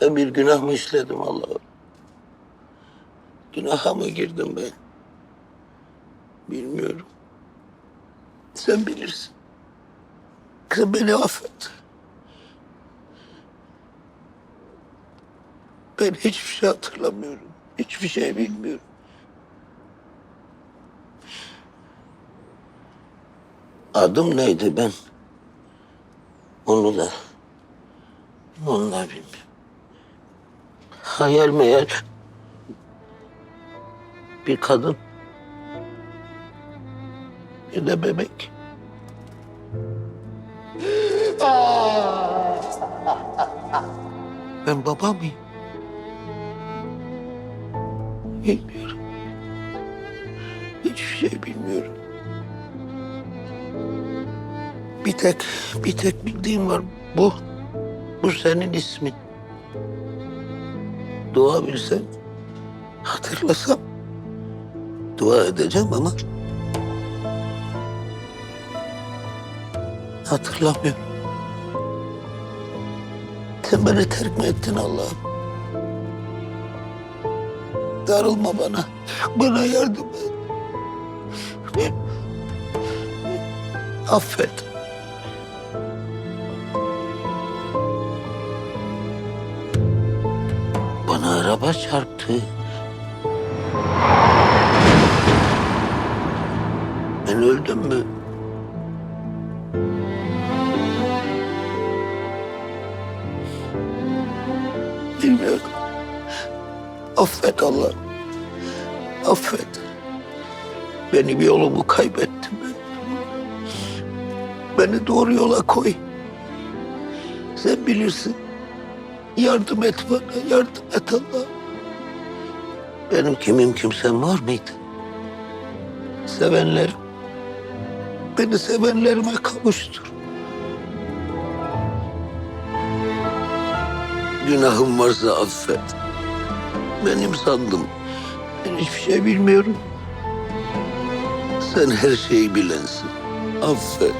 Ben bir günah mı işledim Allah'ım? Günaha mı girdim ben? Bilmiyorum. Sen bilirsin. Kızım beni affet. Ben hiçbir şey hatırlamıyorum. Hiçbir şey bilmiyorum. Adım neydi ben? Onu da, onu da bilmiyorum. Hayal meyal bir kadın, bir de bebek. Ben baba mıyım? Bilmiyorum. Hiçbir şey bilmiyorum. Bir tek, bir tek bildiğim var. Bu, bu senin ismin. Dua bilsem, hatırlasam dua edeceğim ama hatırlamıyorum. Sen beni terk mi ettin Allah'ım? Darılma bana. Bana yardım et. Affet. Bana araba çarptı. Ben öldüm mü? Bilmiyorum. Affet Allah. Affet. Benim yolumu kaybettim ben. Beni doğru yola koy. Sen bilirsin. Yardım et bana, yardım et Allah. Benim kimim kimsem var mıydı? Sevenlerim. Beni sevenlerime kavuştur. Günahım varsa affet. Benim sandım. Ben hiçbir şey bilmiyorum. Sen her şeyi bilensin. Affet.